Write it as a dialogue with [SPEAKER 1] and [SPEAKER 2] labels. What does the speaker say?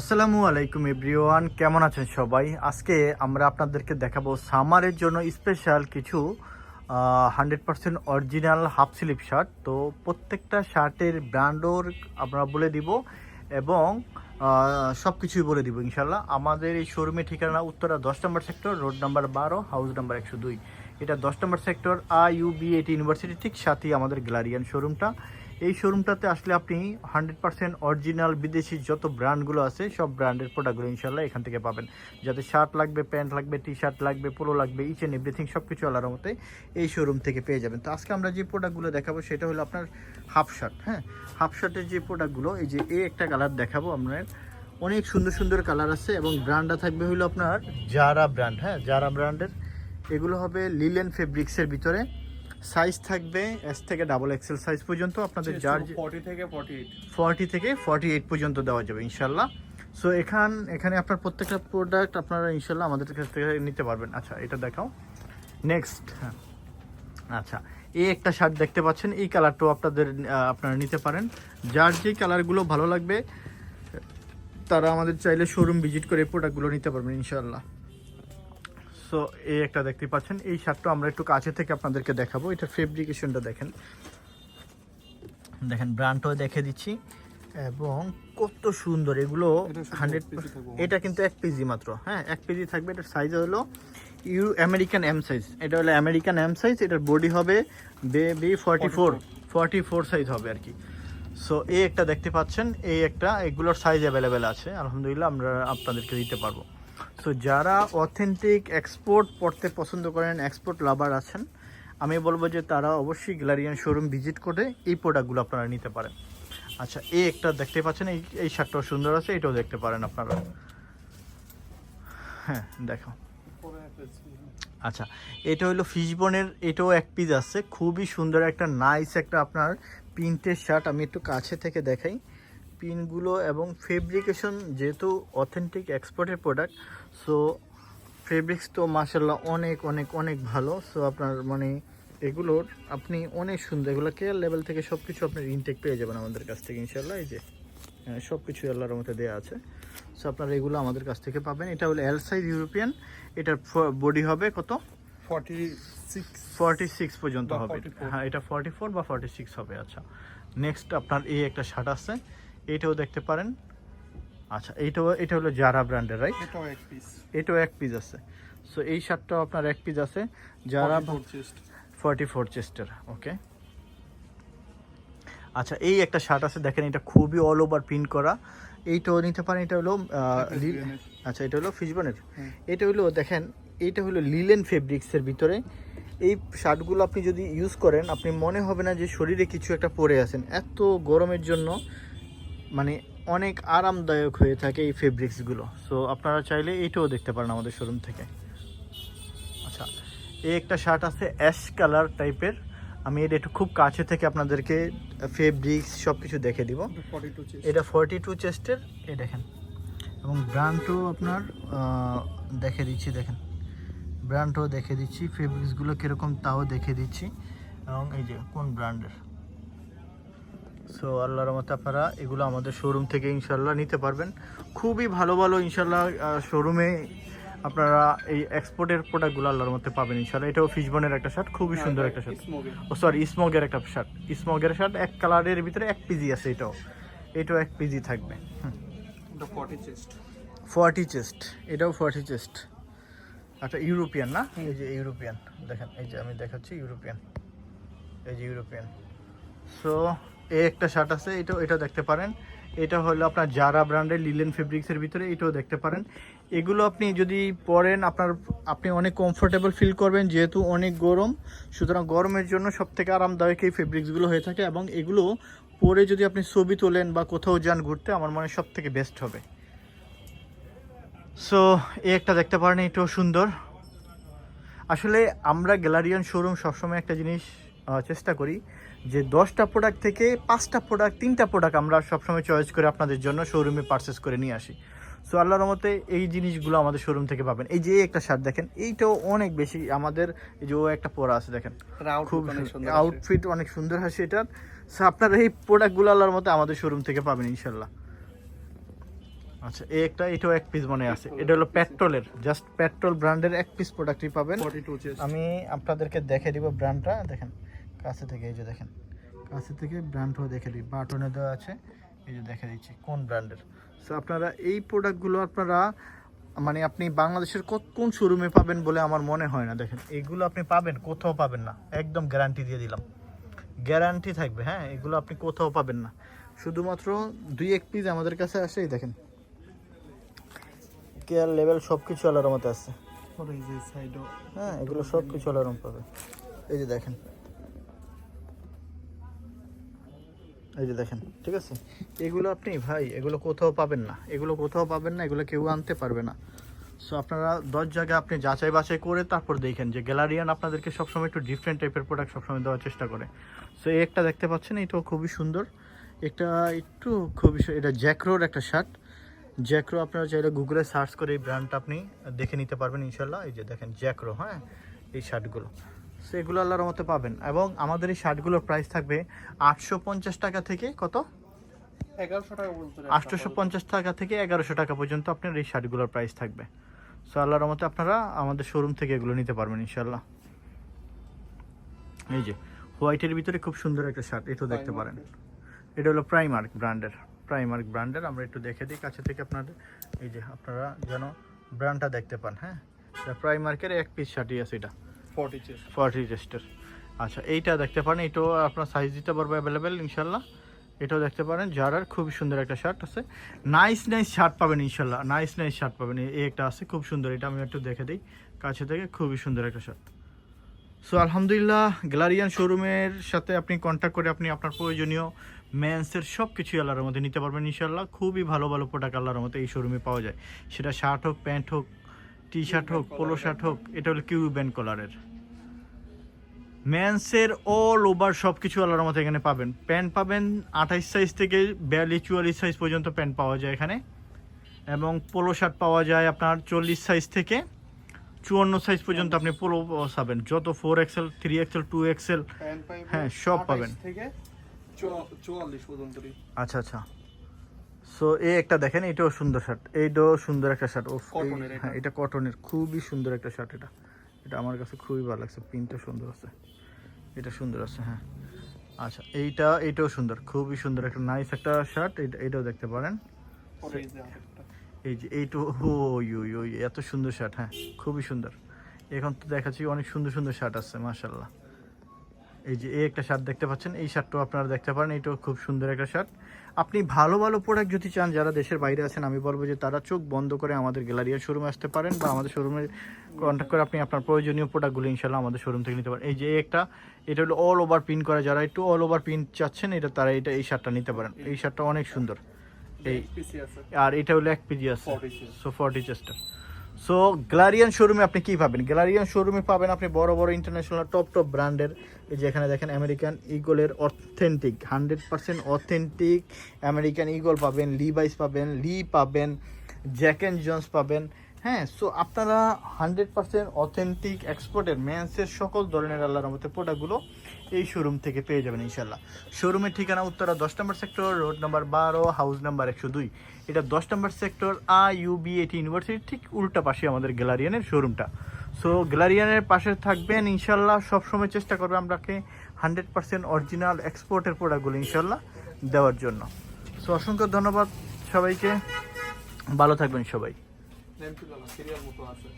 [SPEAKER 1] আসসালামু আলাইকুম এভরিওয়ান, কেমন আছেন সবাই? আজকে আমরা আপনাদেরকে দেখাবো সামারের জন্য স্পেশাল কিছু hundred percent original half sleeve shirt. তো প্রত্যেকটা শার্টের ব্র্যান্ডর আমরা বলে দিব এবং সব কিছুই বলে দিব ইনশাল্লাহ আমাদের এই শোরুমের ঠিকানা উত্তরা দশ নম্বর সেক্টর, রোড নাম্বার বারো, হাউস নাম্বার একশো দুই। এটা দশ নম্বর sector I U B A T university, ঠিক সাথেই আমাদের গ্যালারিয়ান শোরুমটা। এই শোরুমটাতে আসলে আপনি হান্ড্রেড পার্সেন্ট অরিজিনাল বিদেশি যত ব্র্যান্ডগুলো আছে, সব ব্র্যান্ডের প্রোডাক্টগুলো ইনশাল্লাহ এখান থেকে পাবেন। যাতে শার্ট লাগবে প্যান্ট লাগবে টি শার্ট লাগবে পোলো লাগবে ইচ অ্যান্ড এভরিথিং সব কিছু আলার মতে এই শোরুম থেকে পেয়ে যাবেন। তো আজকে আমরা যে প্রোডাক্টগুলো দেখাবো, সেটা হলো আপনার হাফ শার্ট হ্যাঁ? হাফ শার্টের যে প্রোডাক্টগুলো এই যে এই একটা কালার দেখাবো আপনার। অনেক সুন্দর সুন্দর কালার আছে এবং ব্র্যান্ডটা থাকবে হলো আপনার জারা ব্র্যান্ড হ্যাঁ? জারা ব্র্যান্ডের এগুলো হবে লিলেন ফেব্রিক্সের ভিতরে। সাইজ থাকবে এস থেকে ডাবল এক্সেল সাইজ পর্যন্ত আপনাদের যার
[SPEAKER 2] ফর্টি থেকে ফর্টি এইট
[SPEAKER 1] ফর্টি থেকে ফর্টি এইট পর্যন্ত দেওয়া যাবে ইনশাল্লাহ সো এখান এখানে আপনার প্রত্যেকটা প্রোডাক্ট আপনারা ইনশাল্লাহ আমাদের কাছ থেকে নিতে পারবেন। আচ্ছা এটা দেখাও। নেক্সট হ্যাঁ। আচ্ছা এই একটা শার্ট দেখতে পাচ্ছেন এই কালারটাও আপনাদের আপনারা নিতে পারেন। যার যে কালারগুলো ভালো লাগবে তারা আমাদের চাইলে শোরুম ভিজিট করে এই প্রোডাক্টগুলো নিতে পারবেন ইনশাল্লাহ সো এই একটা দেখতে পাচ্ছেন। এই শার্টটা আমরা একটু কাছে থেকে আপনাদেরকে দেখাবো। এটা ফেব্রিকেশনটা দেখেন। দেখেন ব্র্যান্ডটাও দেখে দিচ্ছি। এবং কত সুন্দর। এগুলো হান্ড্রেড। এটা কিন্তু এক পিজি মাত্র। হ্যাঁ এক পিজি থাকবে। এটার সাইজ হলো ইউ আমেরিকান এম সাইজ এটা হলো আমেরিকান এম সাইজ এটার বডি হবে baby forty four forty four size হবে আর কি। সো এই একটা দেখতে পাচ্ছেন। এই একটা এগুলোর সাইজ অ্যাভেলেবেল আছে। আলহামদুলিল্লাহ আমরা আপনাদেরকে দিতে পারব। সো যারা অথেন্টিক এক্সপোর্ট পড়তে পছন্দ করেন এক্সপোর্ট লাভার আছেন, আমি বলব যে তারা অবশ্যই গ্যালারিয়ান শোরুম ভিজিট করে এই প্রোডাক্টগুলো আপনারা নিতে পারেন। আচ্ছা এই একটা দেখতে পাচ্ছেন, এই এই শার্টটাও সুন্দর আছে, এটাও দেখতে পারেন আপনারা। হ্যাঁ দেখো। আচ্ছা এটা হলো ফিশবনের এটাও এক পিস আছে। খুবই সুন্দর একটা নাইস একটা আপনার প্রিন্টের শার্ট, আমি একটু কাছে থেকে দেখাই। পিনগুলো এবং ফেব্রিকেশন যেহেতু অথেন্টিক এক্সপোর্টের প্রোডাক্ট সো ফেব্রিক্স তো মাসাল্লাহ অনেক অনেক অনেক ভালো। সো আপনার মানে এগুলোর আপনি অনেক সুন্দর এগুলো কেয়ার লেভেল থেকে সব কিছু আপনার ইনটেক পেয়ে যাবেন আমাদের কাছ থেকে ইনশাল্লাহ এই যে হ্যাঁ, সব কিছু আল্লাহর মধ্যে দেওয়া আছে। সো আপনারা এগুলো আমাদের কাছ থেকে পাবেন। এটা হলো এল সাইজ ইউরোপিয়ান এটার বডি হবে কত?
[SPEAKER 2] ফর্টি সিক্স
[SPEAKER 1] ফর্টি সিক্স পর্যন্ত হবে।
[SPEAKER 2] 44
[SPEAKER 1] হ্যাঁ এটা ফর্টি ফোর বা ফর্টি সিক্স হবে আচ্ছা। নেক্সট আপনার এই একটা শার্ট আছে। এইটাও দেখতে পারেন। আচ্ছা এইটাও এটা হলো জারা ব্র্যান্ডের রাইট
[SPEAKER 2] এটাও এক পিস
[SPEAKER 1] এটাও এক পিস আছে। সো এই শার্টটাও আপনার এক পিস আছে। যারা
[SPEAKER 2] চেস্ট
[SPEAKER 1] ফর্টি ফোর চেস্টের ওকে আচ্ছা এই একটা শার্ট আছে দেখেন এটা খুবই অল ওভার প্রিন্ট করা। এইটাও নিতে পারেন এটা হলো আচ্ছা এটা হলো ফিশবনের
[SPEAKER 2] হুম।
[SPEAKER 1] এটা হলো দেখেন এইটা হলো লিলেন ফেব্রিক্সের ভিতরে। এই শার্টগুলো আপনি যদি ইউজ করেন আপনি মনে হবে না যে শরীরে কিছু একটা পরে আছেন। এত গরমের জন্য মানে অনেক আরামদায়ক হয়ে থাকে এই ফেব্রিক্সগুলো সো আপনারা চাইলে এইটাও দেখতে পারেন আমাদের শোরুম থেকে। আচ্ছা এই একটা শার্ট আছে অ্যাশ কালার টাইপের আমি এটা একটু খুব কাছে থেকে আপনাদেরকে ফেব্রিক্স সব কিছু দেখে দিব। এটা ফর্টি টু চেস্টের এই দেখেন। এবং ব্র্যান্ডও আপনার দেখে দিচ্ছি দেখেন। ব্র্যান্ডও দেখে দিচ্ছি ফেব্রিক্সগুলো কীরকম তাও দেখে দিচ্ছি। এবং এই যে কোন ব্র্যান্ডের সো আল্লাহর মতে আপনারা এগুলো আমাদের শোরুম থেকে ইনশাল্লাহ নিতে পারবেন। খুবই ভালো ভালো ইনশাল্লাহ শোরুমে আপনারা এই এক্সপোর্টের প্রোডাক্টগুলো আল্লাহর মধ্যে পাবেন ইনশাল্লাহ এটাও ফিশবনের একটা শার্ট খুবই সুন্দর একটা শার্ট ও সরি স্মগের একটা শার্ট স্মগের শার্ট এক কালারের ভিতরে এক পিজি আছে এটাও। এটাও এক পিজি থাকবে।
[SPEAKER 2] ফর্টি চেস্ট
[SPEAKER 1] এটাও ফর্টি চেস্ট আচ্ছা ইউরোপিয়ান না? এই যে ইউরোপিয়ান দেখেন এই যে আমি দেখাচ্ছি ইউরোপিয়ান এই যে ইউরোপিয়ান সো এই একটা শার্ট আছে, এটাও এটা দেখতে পারেন। এটা হলো আপনার জারা ব্র্যান্ডের লিলেন ফেব্রিক্সের ভিতরে, এটাও দেখতে পারেন। এগুলো আপনি যদি পরেন, আপনার আপনি অনেক কমফোর্টেবল ফিল করবেন, যেহেতু অনেক গরম। সুতরাং গরমের জন্য সব থেকে আরামদায়ক এই ফেব্রিক্সগুলো হয়ে থাকে এবং এগুলো পরে যদি আপনি ছবি তোলেন বা কোথাও যান ঘুরতে, আমার মনে হয় সব থেকে বেস্ট হবে। সো এই একটা দেখতে পারেন, এটাও সুন্দর। আসলে আমরা গ্যালারিয়ান শোরুম সবসময় একটা জিনিস চেষ্টা করি। যে দশটা প্রোডাক্ট থেকে পাঁচটা প্রোডাক্ট তিনটা প্রোডাক্ট আমরা সবসময় চয়েস করে আপনাদের জন্য শোরুমে পারচেস করে নিয়ে আসি। সো আল্লাহর মতে এই জিনিসগুলো আমাদের শোরুম থেকে পাবেন। এই যে একটা শার্ট দেখেন এইটাও অনেক বেশি আমাদের এই যে ও একটা পরা আছে দেখেন। খুব আউটফিট অনেক সুন্দর হাসি এটার সো আপনারা এই প্রোডাক্টগুলো আল্লাহর মতে আমাদের শোরুম থেকে পাবেন ইনশাল্লাহ আচ্ছা এই একটা এটাও এক পিস মনে আছে। এটা হলো পেট্রোলের জাস্ট পেট্রোল ব্র্যান্ডের এক পিস প্রোডাক্টই পাবেন। আমি আপনাদেরকে দেখে দিব ব্র্যান্ডটা দেখেন। কাছে থেকে এই যে দেখেন কাছে থেকে ব্র্যান্ডটাও দেখে দিই বাটনে দেওয়া আছে এই যে দেখে দিচ্ছি কোন ব্র্যান্ডের সো আপনারা এই প্রোডাক্টগুলো আপনারা মানে আপনি বাংলাদেশের কোন শোরুমে পাবেন বলে আমার মনে হয় না। দেখেন এগুলো আপনি পাবেন কোথাও পাবেন না। একদম গ্যারান্টি দিয়ে দিলাম। গ্যারান্টি থাকবে হ্যাঁ? এগুলো আপনি কোথাও পাবেন না। শুধুমাত্র দুই এক পিস আমাদের কাছে আসে এই দেখেন। কেয়ার লেভেল সব কিছু আলার মতো আছে হ্যাঁ এগুলো সব কিছু আলারম পাবে। এই যে দেখেন এই যে দেখেন, ঠিক আছে? এগুলো আপনি ভাই, এগুলো কোথাও পাবেন না। এগুলো কোথাও পাবেন না, এগুলো কেউ আনতে পারবে না। সো আপনারা দশ জায়গায় আপনি যাচাই বাছাই করে তারপর দেখেন যে গ্যালারিয়ান আপনাদেরকে সবসময় একটু ডিফারেন্ট টাইপের প্রোডাক্ট সবসময় দেওয়ার চেষ্টা করে। সো এই একটা দেখতে পাচ্ছেন, এটাও খুবই সুন্দর। এটা একটু খুবই এটা জ্যাক্রোর একটা শার্ট জ্যাক্রো আপনারা চাইলে গুগলে সার্চ করে এই ব্র্যান্ডটা আপনি দেখে নিতে পারবেন, ইনশাল্লাহ। এই যে দেখেন, জ্যাক্রো হ্যাঁ? এই শার্টগুলো সো এগুলো আল্লাহর মতো পাবেন। এবং আমাদের এই শার্টগুলোর প্রাইস থাকবে আটশো পঞ্চাশ টাকা থেকে কত?
[SPEAKER 2] 1100
[SPEAKER 1] আটশোশো পঞ্চাশ টাকা থেকে এগারোশো টাকা পর্যন্ত আপনার এই শার্টগুলোর প্রাইস থাকবে। সো আল্লাহর মতো আপনারা আমাদের শোরুম থেকে এগুলো নিতে পারবেন ইনশাল্লাহ এই যে হোয়াইটের ভিতরে খুব সুন্দর একটা শার্ট এটাও দেখতে পারেন। এটা হলো প্রাইমার্ক ব্র্যান্ডের প্রাইমার্ক ব্র্যান্ডের আমরা একটু দেখে দিই কাছে থেকে আপনাদের। এই যে আপনারা যেন ব্র্যান্ডটা দেখতে পান হ্যাঁ? প্রাইমার্কের এক পিস শার্টই আছে এটা।
[SPEAKER 2] 40 চেস্ট
[SPEAKER 1] ফর্টি চেস্টের আচ্ছা এইটা দেখতে পারেন, এটাও আপনার সাইজ দিতে পারব অ্যাভেলেবেল ইনশাল্লাহ এটাও দেখতে পারেন জারার খুবই সুন্দর একটা শার্ট আছে। নাইস নাইস শার্ট পাবেন ইনশাল্লাহ নাইস নাইস শার্ট পাবেন, এই একটা আছে, খুব সুন্দর, এটা আমি একটু দেখে দিই। কাছে থেকে খুবই সুন্দর একটা শার্ট সো আলহামদুলিল্লাহ গ্যালারিয়ান শোরুমের সাথে আপনি কন্ট্যাক্ট করে আপনি আপনার প্রয়োজনীয় মেন্সের সব কিছুই আল্লাহর মধ্যে নিতে পারবেন ইনশাল্লাহ খুবই ভালো ভালো প্রোডাক্ট আল্লাহর মধ্যে এই শোরুমে পাওয়া যায়। সেটা শার্ট হোক প্যান্ট হোক টি শার্ট হোক পোলো শার্ট হোক এটা হলো কিউবেন কলারের মেন্সের অল ওভার সব কিছু আল্লাহর মতো এখানে পাবেন। প্যান্ট পাবেন আঠাইশ সাইজ থেকে বিয়াল্লিশ চুয়াল্লিশ সাইজ পর্যন্ত প্যান্ট পাওয়া যায় এখানে। এবং পোলো শার্ট পাওয়া যায় আপনার চল্লিশ সাইজ থেকে চুয়ান্ন সাইজ পর্যন্ত আপনি পোলো পাবেন। যত four XL three XL two XL হ্যাঁ, সব পাবেন।
[SPEAKER 2] থেকে চুয়া- 44 পর্যন্ত
[SPEAKER 1] আচ্ছা আচ্ছা। সো এই একটা দেখেন এটাও সুন্দর শার্ট এইটাও সুন্দর একটা শার্ট ও হ্যাঁ এটা কটনের খুবই সুন্দর একটা শার্ট এটা। এটা আমার কাছে খুবই ভালো লাগছে। প্রিন্টটা সুন্দর আছে। এটা সুন্দর আছে হ্যাঁ। আচ্ছা এইটা এইটাও সুন্দর। খুবই সুন্দর একটা নাইস একটা শার্ট এটা এটাও দেখতে পারেন।
[SPEAKER 2] এই যে
[SPEAKER 1] এইটু ওই ওই এত সুন্দর শার্ট হ্যাঁ। খুবই সুন্দর। এখন তো দেখাচ্ছি অনেক সুন্দর সুন্দর শার্ট আছে মাশাল্লাহ এই যে এই একটা শার্ট দেখতে পাচ্ছেন এই শার্টটাও আপনারা দেখতে পারেন এইটাও খুব সুন্দর একটা শার্ট আপনি ভালো ভালো প্রোডাক্ট যদি চান যারা দেশের বাইরে আছেন আমি বলব যে তারা চোখ বন্ধ করে আমাদের গ্যালারিয়ার শোরুমে আসতে পারেন বা আমাদের শোরুমে কন্ট্যাক্ট করে আপনি আপনার প্রয়োজনীয় প্রোডাক্টগুলো ইনশাল্লাহ আমাদের শোরুম থেকে নিতে পারেন। এই যে একটা এটা হলো অল ওভার প্রিন্ট করা যারা একটু অল ওভার প্রিন্ট চাচ্ছেন এটা তারা এটা এই শার্টটা নিতে পারেন। এই শার্টটা অনেক সুন্দর। এই আর এটা হলো এক পিজি আছে। সো ফর্টি চেস্টার সো গ্যালারিয়ান শোরুমে আপনি কী পাবেন? গ্যালারিয়ান শোরুমে পাবেন আপনি বড় বড় ইন্টারন্যাশনাল টপ টপ ব্র্যান্ডের এই যে এখানে দেখেন American ইগলের authentic hundred percent authentic American eagle পাবেন লিভাইস পাবেন লি পাবেন জ্যাক অ্যান্ড জন্স পাবেন। হ্যাঁ সো আপনারা হান্ড্রেড পার্সেন্ট অথেন্টিক এক্সপোর্টের মেন্সের সকল ধরনের আল্লাহর মতো প্রোডাক্টগুলো এই শোরুম থেকে পেয়ে যাবেন ইনশাল্লাহ শোরুমের ঠিকানা উত্তরা দশ নম্বর সেক্টর রোড নাম্বার বারো হাউস নাম্বার একশো দুই। এটা দশ নম্বর সেক্টর আই ইউবি এটি ইউনিভার্সিটির ঠিক উল্টা পাশে আমাদের গ্যালারিয়ানের শোরুমটা সো গ্যালারিয়ানের পাশে থাকবেন ইনশাল্লাহ সবসময় চেষ্টা করবে আমরাকে হান্ড্রেড পার্সেন্ট অরিজিনাল এক্সপোর্টের প্রোডাক্টগুলো ইনশাল্লাহ দেওয়ার জন্য। সো অসংখ্য ধন্যবাদ সবাইকে। ভালো থাকবেন সবাই।
[SPEAKER 2] নেম সিরিয়াল মতো আছে